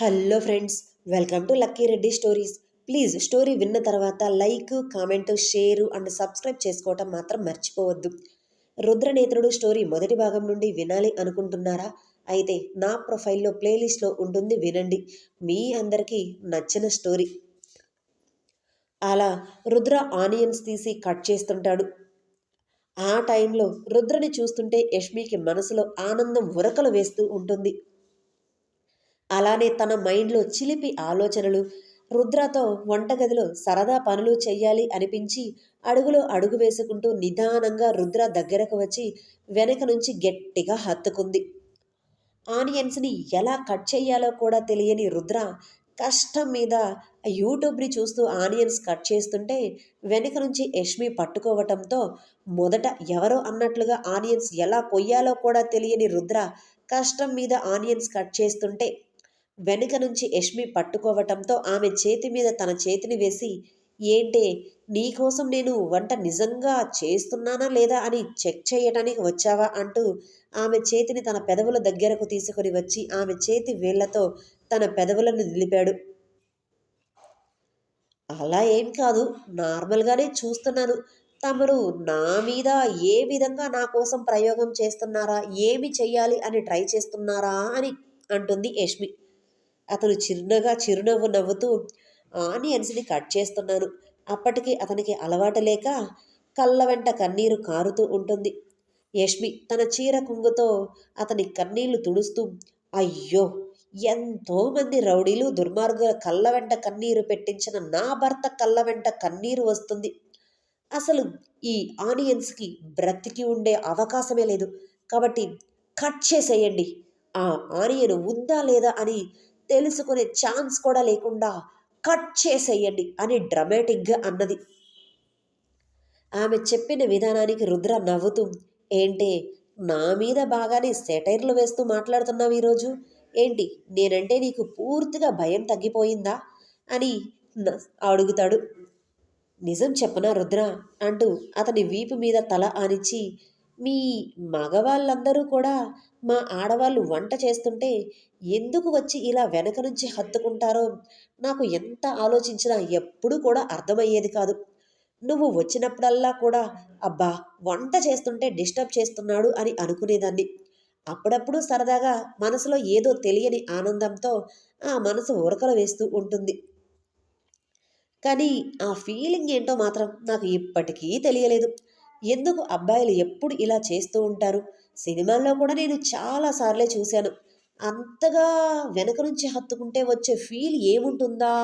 Hello friends welcome to Lucky Reddy stories. Please story విన్న తర్వాత like comment share and subscribe చేసుకోవటం మాత్రం మర్చిపోవద్దు. రుద్రనేత్రుడు స్టోరీ మొదటి భాగం నుండి వినాలి అనుకుంటున్నారా? అయితే నా ప్రొఫైల్లో ప్లేలిస్ట్లో ఉంటుంది వినండి. మీ అందరికీ నచ్చిన స్టోరీ. అలా రుద్ర ఆనియన్స్ తీసి కట్ చేస్తుంటాడు. ఆ టైంలో రుద్రని చూస్తుంటే యష్మికి మనసులో ఆనందం ఉరకలు వేస్తూ ఉంటుంది. అలానే తన మైండ్లో చిలిపి ఆలోచనలు. రుద్రతో వంటగదిలో సరదా పనులు చెయ్యాలి అనిపించి అడుగులో అడుగు వేసుకుంటూ నిదానంగా రుద్ర దగ్గరకు వచ్చి వెనక నుంచి గట్టిగా హత్తుకుంది. ఆనియన్స్ని ఎలా కట్ చేయాలో కూడా తెలియని రుద్ర కష్టం మీద యూట్యూబ్ని చూస్తూ ఆనియన్స్ కట్ చేస్తుంటే వెనక నుంచి యష్మి పట్టుకోవటంతో మొదట ఎవరో అన్నట్లుగా ఆనియన్స్ ఎలా కొయ్యాలో కూడా తెలియని రుద్ర కష్టం మీద ఆనియన్స్ కట్ చేస్తుంటే వెనుక నుంచి యష్మి పట్టుకోవటంతో ఆమె చేతి మీద తన చేతిని వేసి ఏంటే నీకోసం నేను వంట నిజంగా చేస్తున్నానా లేదా అని చెక్ చేయటానికి వచ్చావా? అంటూ ఆమె చేతిని తన పెదవుల దగ్గరకు తీసుకొని వచ్చి ఆమె చేతి వేళ్ళతో తన పెదవులను నిలిపాడు. అలా ఏం కాదు నార్మల్గానే చూస్తున్నాను. తమరు నా మీద ఏ విధంగా నా కోసం ప్రయోగం చేస్తున్నారా? ఏమి చెయ్యాలి అని ట్రై చేస్తున్నారా? అని అంటుంది యష్మి. అతను చిరునగా చిరునవ్వు నవ్వుతూ ఆనియన్స్ని కట్ చేస్తున్నాను అప్పటికి అతనికి అలవాటు లేక కళ్ళ వెంట కన్నీరు కారుతూ ఉంటుంది. యష్మి తన చీర కుంగుతో అతని కన్నీళ్ళు తుడుస్తూ అయ్యో ఎంతోమంది రౌడీలు దుర్మార్గుల కళ్ళ వెంట కన్నీరు పెట్టించిన నా భర్త కళ్ళ వెంట కన్నీరు వస్తుంది. అసలు ఈ ఆనియన్స్కి బ్రతికి ఉండే అవకాశమే లేదు. కాబట్టి కట్ చేసేయండి. ఆ ఆనియన్ ఉందా లేదా అని తెలుసుకునే ఛాన్స్ కూడా లేకుండా కట్ చేసేయండి అని డ్రమాటిక్గా అన్నది. ఆమె చెప్పిన విధానానికి రుద్ర నవ్వుతూ ఏంటే నా మీద బాగానే సెటైర్లు వేస్తూ మాట్లాడుతున్నావు ఈరోజు? ఏంటి నేనంటే నీకు పూర్తిగా భయం తగ్గిపోయిందా? అని అడుగుతాడు. నిజం చెప్పనా రుద్ర? అంటూ అతని వీపు మీద తల ఆనిచ్చి మీ మగవాళ్ళందరూ కూడా మా ఆడవాళ్ళు వంట చేస్తుంటే ఎందుకు వచ్చి ఇలా వెనక నుంచి హత్తుకుంటారో నాకు ఎంత ఆలోచించినా ఎప్పుడూ కూడా అర్థమయ్యేది కాదు. నువ్వు వచ్చినప్పుడల్లా కూడా అబ్బా వంట చేస్తుంటే డిస్టర్బ్ చేస్తున్నాడు అని అనుకునేదాన్ని. అప్పుడప్పుడు సరదాగా మనసులో ఏదో తెలియని ఆనందంతో ఆ మనసు ఉరకలు వేస్తూ ఉంటుంది. కానీ ఆ ఫీలింగ్ ఏంటో మాత్రం నాకు ఇప్పటికీ తెలియలేదు. ఎందుకు అబ్బాయిలు ఎప్పుడు ఇలా చేస్తూ ఉంటారు? సినిమాల్లో కూడా నేను చాలాసార్లే చూశాను. అంతగా వెనక నుంచి హత్తుకుంటే వచ్చే ఫీల్ ఏముంటుందా?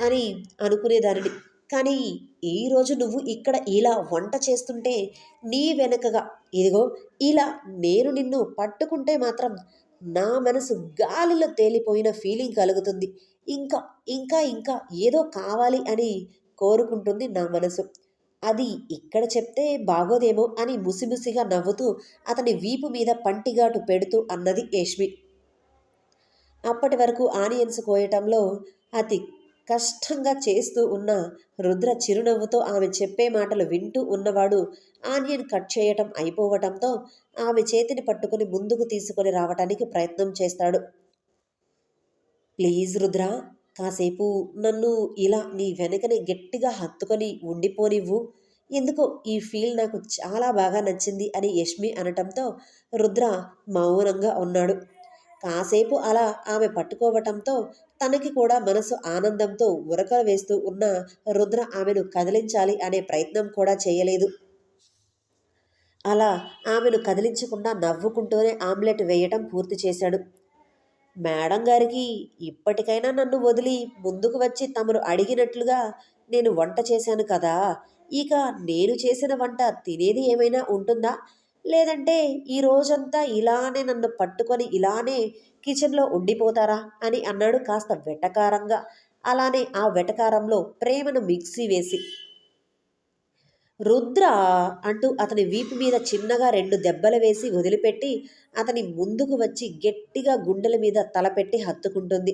అని అనుకునేదానిని. కానీ ఈరోజు నువ్వు ఇక్కడ ఇలా వంట చేస్తుంటే నీ వెనకగా ఇదిగో ఇలా నేను నిన్ను పట్టుకుంటే మాత్రం నా మనసు గాలిలో తేలిపోయిన ఫీలింగ్ కలుగుతుంది. ఇంకా ఇంకా ఇంకా ఏదో కావాలి అని కోరుకుంటుంది నా మనసు. అది ఇక్కడ చెప్తే బాగోదేమో అని ముసిముసిగా నవ్వుతూ అతని వీపు మీద పంటిగాటు పెడుతూ అన్నది ఏష్మి అప్పటి వరకు ఆనియన్స్ కోయటంలో అతి కష్టంగా చేస్తూ ఉన్న రుద్ర చిరునవ్వుతో ఆమె చెప్పే మాటలు వింటూ ఉన్నవాడు ఆనియన్ కట్ చేయటం అయిపోవటంతో ఆమె చేతిని పట్టుకుని ముందుకు తీసుకొని రావటానికి ప్రయత్నం చేస్తాడు. ప్లీజ్ రుద్ర కాసేపు నన్ను ఇలా నీ వెనకని గట్టిగా హత్తుకొని ఉండిపోనివ్వు. ఎందుకో ఈ ఫీల్ నాకు చాలా బాగా నచ్చింది అని యష్మి అనటంతో రుద్ర మౌనంగా ఉన్నాడు. కాసేపు అలా ఆమె పట్టుకోవటంతో తనకి కూడా మనసు ఆనందంతో ఉరకలు వేస్తూ ఉన్న రుద్ర ఆమెను కదిలించాలి అనే ప్రయత్నం కూడా చేయలేదు. అలా ఆమెను కదిలించకుండా నవ్వుకుంటూనే ఆమ్లెట్ వేయటం పూర్తి చేశాడు. మేడం గారికి ఇప్పటికైనా నన్ను వదిలి ముందుకు వచ్చి తమరు అడిగినట్లుగా నేను వంట చేశాను కదా. ఇక నేను చేసిన వంట తినేది ఏమైనా ఉంటుందా? లేదంటే ఈ రోజంతా ఇలానే నన్ను పట్టుకొని ఇలానే కిచెన్లో ఉండిపోతారా? అని అన్నాడు కాస్త వెటకారంగా. అలానే ఆ వెటకారంలో ప్రేమను మిక్సీ వేసి రుద్ర అంటూ అతని వీపు మీద చిన్నగా రెండు దెబ్బలు వేసి వదిలిపెట్టి అతని ముందుకు వచ్చి గట్టిగా గుండెల మీద తలపెట్టి హత్తుకుంటుంది.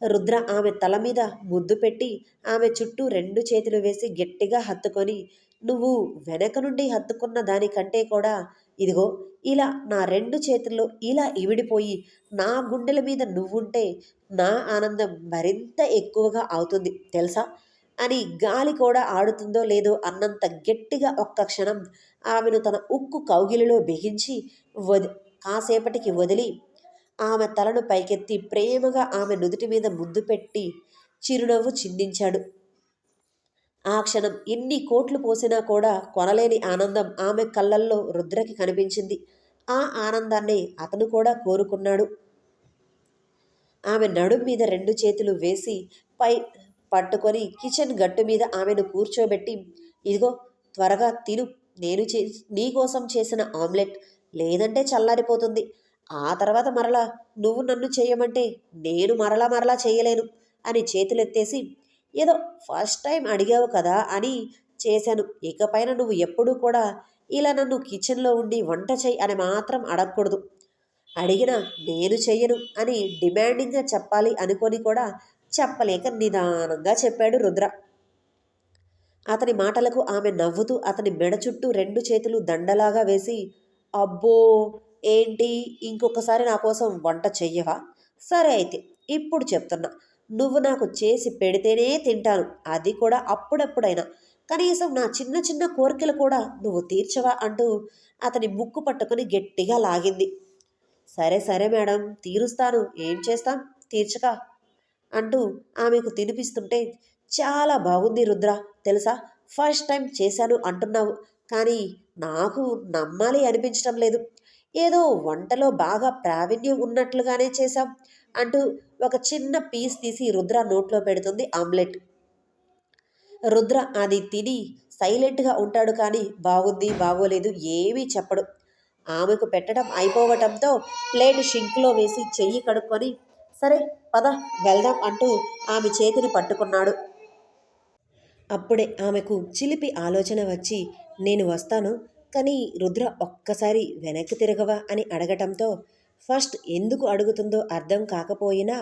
రుద్ర ఆమె తల మీద ముద్దు పెట్టి ఆమె చుట్టూ రెండు చేతులు వేసి గట్టిగా హత్తుకొని నువ్వు వెనక నుండి హత్తుకున్న దానికంటే కూడా ఇదిగో ఇలా నా రెండు చేతుల్లో ఇలా ఇవిడిపోయి నా గుండెల మీద నువ్వుంటే నా ఆనందం మరింత ఎక్కువగా అవుతుంది. తెలుసా? అని గాలి కూడా ఆడుతుందో లేదో అన్నంత గట్టిగా ఒక్క క్షణం ఆమెను తన ఉక్కు కౌగిలిలో బిగించి వది కాసేపటికి వదిలి ఆమె తలను పైకెత్తి ప్రేమగా ఆమె నుదుటి మీద ముద్దు పెట్టి చిరునవ్వు చిందించాడు. ఆ క్షణం ఎన్ని కోట్లు పోసినా కూడా కొనలేని ఆనందం ఆమె కళ్ళల్లో రుద్రకి కనిపించింది. ఆ ఆనందాన్ని అతను కూడా కోరుకున్నాడు. ఆమె నడుం మీద రెండు చేతులు వేసి పై పట్టుకొని కిచెన్ గట్టు మీద ఆమెను కూర్చోబెట్టి ఇదిగో త్వరగా తిను. నేను చే నీకోసం చేసిన ఆమ్లెట్ లేదంటే చల్లారిపోతుంది. ఆ తర్వాత మరలా నువ్వు నన్ను చేయమంటే నేను మరలా మరలా చేయలేను అని చేతులెత్తేసి ఏదో ఫస్ట్ టైం అడిగావు కదా అని చేశాను. ఇకపైన నువ్వు ఎప్పుడూ కూడా ఇలా నన్ను కిచెన్లో ఉండి వంట చేయి అని మాత్రం అడగకూడదు. అడిగినా నేను చెయ్యను అని డిమాండింగ్గా చెప్పాలి అనుకొని కూడా చెప్పలేక నిదానంగా చెప్పాడు రుద్ర. అతని మాటలకు ఆమె నవ్వుతూ అతని మెడ చుట్టూ రెండు చేతులు దండలాగా వేసి అబ్బో ఏంటి? ఇంకొకసారి నా కోసం వంట చెయ్యవా? సరే అయితే ఇప్పుడు చెప్తున్నా. నువ్వు నాకు చేసి పెడితేనే తింటాను. అది కూడా అప్పుడప్పుడైనా. కనీసం నా చిన్న చిన్న కోరికలు కూడా నువ్వు తీర్చవా? అంటూ అతని ముక్కు పట్టుకొని గట్టిగా లాగింది. సరే సరే మేడం తీరుస్తాను. ఏం చేస్తాం? తీర్చక అంటూ ఆమెకు తినిపిస్తుంటే చాలా బాగుంది రుద్ర తెలుసా? ఫస్ట్ టైం చేశాను అంటున్నావు కానీ నాకు నమ్మాలి అనిపించడం లేదు. ఏదో వంటలో బాగా ప్రావీణ్యం ఉన్నట్లుగానే చేశాం అంటూ ఒక చిన్న పీస్ తీసి రుద్ర నోట్లో పెడుతుంది ఆమ్లెట్. రుద్ర అది తిని సైలెంట్గా ఉంటాడు కానీ బాగుంది బాగోలేదు ఏమీ చెప్పడు. ఆమెకు పెట్టడం అయిపోవటంతో ప్లేట్ షింక్లో వేసి చెయ్యి కడుక్కొని సరే పద వెళ్దాం అంటూ ఆమె చేతిని పట్టుకున్నాడు. అప్పుడే ఆమెకు చిలిపి ఆలోచన వచ్చి నేను వస్తాను కానీ రుద్ర ఒక్కసారి వెనక్కి తిరగవా అని అడగటంతో ఫస్ట్ ఎందుకు అడుగుతుందో అర్థం కాకపోయినా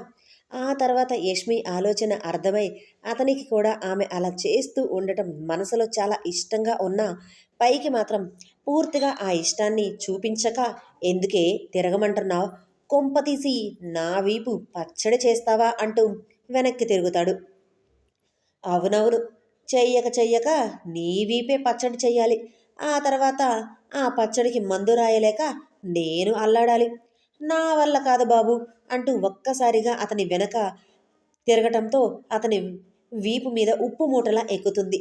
ఆ తర్వాత యష్మి ఆలోచన అర్థమై అతనికి కూడా ఆమె అలా చేస్తూ ఉండటం మనసులో చాలా ఇష్టంగా ఉన్నా పైకి మాత్రం పూర్తిగా ఆ ఇష్టాన్ని చూపించక ఎందుకే తిరగమంటున్నావు? కొంపతీసి నా వీపు పచ్చడి చేస్తావా అంటూ వెనక్కి తిరుగుతాడు. అవునవును చెయ్యక చెయ్యక నీ వీపే పచ్చడి చెయ్యాలి. ఆ తర్వాత ఆ పచ్చడికి మందు రాయలేక నేను అల్లాడాలి. నా వల్ల కాదు బాబు అంటూ ఒక్కసారిగా అతని వెనక తిరగటంతో అతని వీపు మీద ఉప్పు మూటలా ఎక్కుతుంది.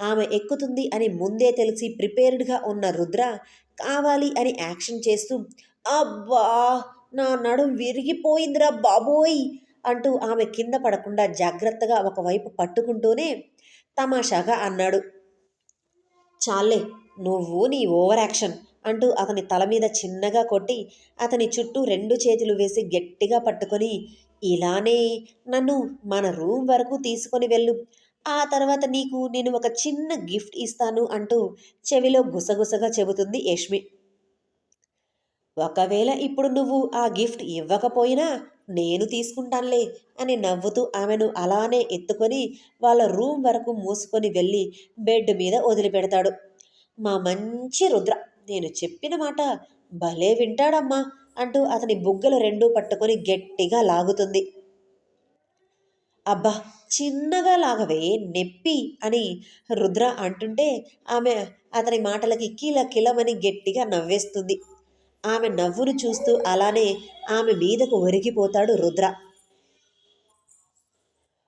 ఆమె ఎక్కుతుంది అని ముందే తెలిసి ప్రిపేర్డ్గా ఉన్న రుద్ర కావాలి అని యాక్షన్ చేస్తూ అబ్బా! నా నడుం విరిగిపోయిందిరా బాబోయ్ అంటూ ఆమె కింద పడకుండా జాగ్రత్తగా ఒకవైపు పట్టుకుంటూనే తమాషాగా అన్నాడు. చాలే నువ్వు నీ ఓవర్ యాక్షన్ అంటూ అతని తల మీద చిన్నగా కొట్టి అతని చుట్టూ రెండు చేతులు వేసి గట్టిగా పట్టుకొని ఇలానే నన్ను మన రూమ్ వరకు తీసుకొని వెళ్ళు. ఆ తర్వాత నీకు నేను ఒక చిన్న గిఫ్ట్ ఇస్తాను అంటూ చెవిలో గుసగుసగా చెబుతుంది యష్మి. ఒకవేళ ఇప్పుడు నువ్వు ఆ గిఫ్ట్ ఇవ్వకపోయినా నేను తీసుకుంటానులే అని నవ్వుతూ ఆమెను అలానే ఎత్తుకొని వాళ్ళ రూమ్ వరకు మూసుకొని వెళ్ళి బెడ్ మీద వదిలిపెడతాడు. మా మంచి రుద్ర నేను చెప్పిన మాట భలే వింటాడమ్మా అంటూ అతని బుగ్గలు రెండూ పట్టుకొని గట్టిగా లాగుతుంది. అబ్బా చిన్నగా లాగవే నెప్పి అని రుద్ర అంటుంటే ఆమె అతని మాటలకి కీల కిలమని గట్టిగా నవ్వేస్తుంది. ఆమె నవ్వును చూస్తూ అలానే ఆమె మీదకు ఒరిగిపోతాడు రుద్ర.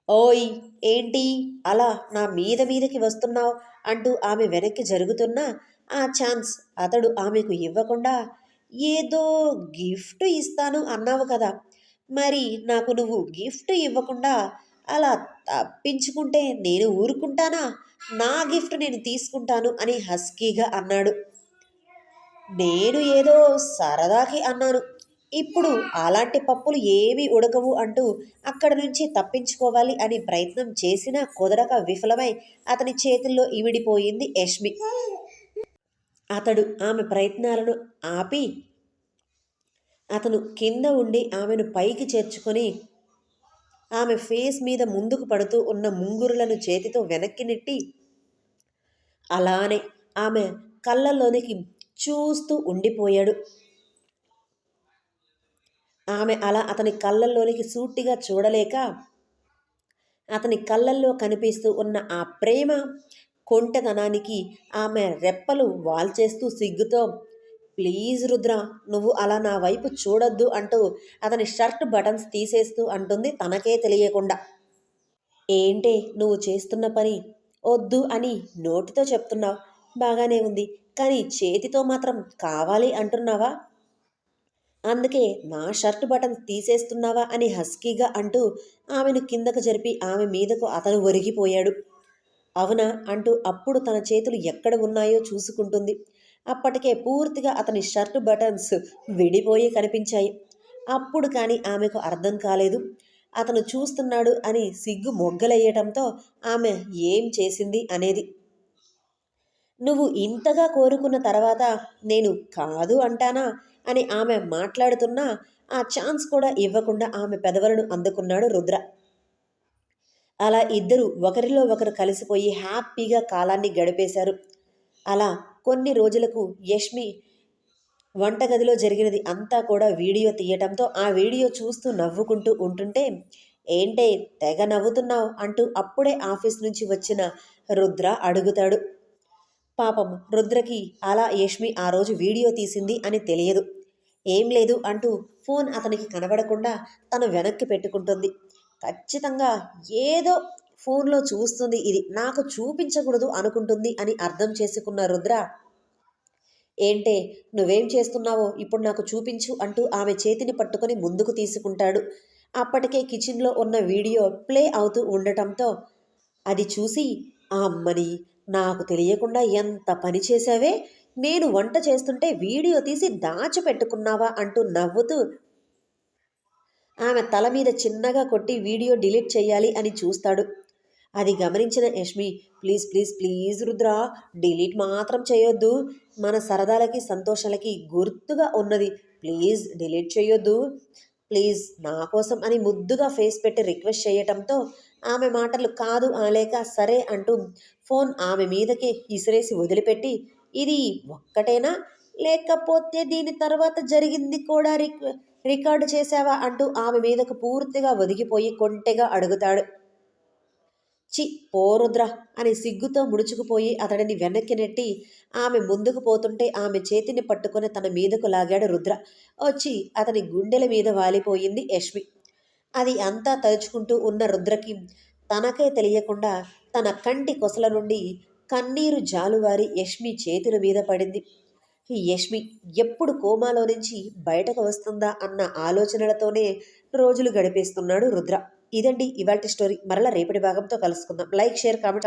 ఓయ్ ఏంటి? అలా నా మీద మీదకి వస్తున్నావు అంటూ ఆమె వెనక్కి జరుగుతున్నా ఆ ఛాన్స్ అతడు ఆమెకు ఇవ్వకుండా ఏదో గిఫ్ట్ ఇస్తాను అన్నావు కదా. మరి నాకు నువ్వు గిఫ్ట్ ఇవ్వకుండా అలా తప్పించుకుంటే నేను ఊరుకుంటానా? నా గిఫ్ట్ నేను తీసుకుంటాను అని హస్కీగా అన్నాడు. నేను ఏదో సరదాకి అన్నాను. ఇప్పుడు అలాంటి పప్పులు ఏమీ ఉడకవు అంటూ అక్కడి నుంచి తప్పించుకోవాలి అని ప్రయత్నం చేసినా కుదరక విఫలమై అతని చేతుల్లో ఇమిడిపోయింది యష్మి. అతడు ఆమె ప్రయత్నాలను ఆపి అతను కింద ఉండి ఆమెను పైకి చేర్చుకొని ఆమె ఫేస్ మీద ముందుకు పడుతూ ఉన్న ముంగురులను చేతితో వెనక్కి నెట్టి అలానే ఆమె కళ్ళల్లోనికి చూస్తూ ఉండిపోయాడు. ఆమె అలా అతని కళ్ళల్లోనికి సూటిగా చూడలేక అతని కళ్ళల్లో కనిపిస్తూ ఉన్న ఆ ప్రేమ కొంటెతనానికి ఆమె రెప్పలు వాల్చేస్తూ సిగ్గుతో ప్లీజ్ రుద్ర నువ్వు అలా నా వైపు చూడొద్దు అంటూ అతని షర్ట్ బటన్స్ తీసేస్తూ అంటుంది తనకే తెలియకుండా. ఏంటే నువ్వు చేస్తున్న పని? వద్దు అని నోటితో చెప్తున్నావు. బాగానే ఉంది. కానీ చేతితో మాత్రం కావాలి అంటున్నావా? అందుకే నా షర్ట్ బటన్స్ తీసేస్తున్నావా అని హస్కీగా అంటూ ఆమెను కిందకు జరిపి ఆమె మీదకు అతను ఒరిగిపోయాడు. అవునా? అంటూ అప్పుడు తన చేతులు ఎక్కడ ఉన్నాయో చూసుకుంటుంది. అప్పటికే పూర్తిగా అతని షర్ట్ బటన్స్ విడిపోయి కనిపించాయి. అప్పుడు కానీ ఆమెకు అర్థం కాలేదు. అతను చూస్తున్నాడు అని సిగ్గు మొగ్గలయ్యటంతో ఆమె ఏం చేసింది అనేది నువ్వు ఇంతగా కోరుకున్న తర్వాత నేను కాదు అంటానా? అని ఆమె మాట్లాడుతున్నా ఆ ఛాన్స్ కూడా ఇవ్వకుండా ఆమె పెదవులను అందుకున్నాడు రుద్ర. అలా ఇద్దరు ఒకరిలో ఒకరు కలిసిపోయి హ్యాపీగా కాలాన్ని గడిపేశారు. అలా కొన్ని రోజులకు యష్మి వంటగదిలో జరిగినది అంతా కూడా వీడియో తీయటంతో ఆ వీడియో చూస్తూ నవ్వుకుంటూ ఉంటుంటే ఏంటే తెగ నవ్వుతున్నావు? అంటూ అప్పుడే ఆఫీస్ నుంచి వచ్చిన రుద్ర అడుగుతాడు. పాపం రుద్రకి అలా యష్మి ఆ రోజు వీడియో తీసింది అని తెలియదు. ఏం లేదు అంటూ ఫోన్ అతనికి కనబడకుండా తను వెనక్కి పెట్టుకుంటుంది. ఖచ్చితంగా ఏదో ఫోన్లో చూస్తుంది ఇది. నాకు చూపించకూడదు అనుకుంటుంది అని అర్థం చేసుకున్న రుద్ర ఏంటే నువ్వేం చేస్తున్నావో ఇప్పుడు నాకు చూపించు అంటూ ఆమె చేతిని పట్టుకొని ముందుకు తీసుకుంటాడు. అప్పటికే కిచెన్లో ఉన్న వీడియో ప్లే అవుతూ ఉండటంతో అది చూసి ఆ అమ్మని నాకు తెలియకుండా ఎంత పని చేశావే? నేను వంట చేస్తుంటే వీడియో తీసి దాచిపెట్టుకున్నావా అంటూ నవ్వుతూ ఆమె తల మీద చిన్నగా కొట్టి వీడియో డిలీట్ చేయాలి అని చూస్తాడు. అది గమనించిన Yashmi please please please Rudra delete మాత్రం చేయొద్దు మన సరదాలకి సంతోషాలకి గుర్తుగా ఉన్నది. ప్లీజ్ డిలీట్ చేయొద్దు ప్లీజ్ నా కోసం అని ముద్దుగా ఫేస్ పెట్టి రిక్వెస్ట్ చేయటంతో ఆమె మాటలు కాదు ఆలేక సరే అంటూ ఫోన్ ఆమె మీదకి ఇసిరేసి వదిలిపెట్టి ఇది ఒక్కటేనా? లేకపోతే దీని తర్వాత జరిగింది కూడా రిక్వె రికార్డు చేశావా? అంటూ ఆమె మీదకు పూర్తిగా ఒదిగిపోయి కొంటెగా అడుగుతాడు. చి పోరుద్ర అని సిగ్గుతో ముడుచుకుపోయి అతడిని వెనక్కి నెట్టి ఆమె ముందుకు పోతుంటే ఆమె చేతిని పట్టుకుని తన మీదకు లాగాడు రుద్ర. వచ్చి అతని గుండెల మీద వాలిపోయింది యష్మి. అది అంతా తలుచుకుంటూ ఉన్న రుద్రకి తనకే తెలియకుండా తన కంటి కొసల నుండి కన్నీరు జాలువారి యష్మి చేతుల మీద పడింది. ఈ యష్మి ఎప్పుడు కోమాలో నుంచి బయటకు వస్తుందా అన్న ఆలోచనలతోనే రోజులు గడిపేస్తున్నాడు రుద్ర. ఇదండి ఇవాళ స్టోరీ. మరలా రేపటి భాగంతో కలుసుకుందాం. Like share comment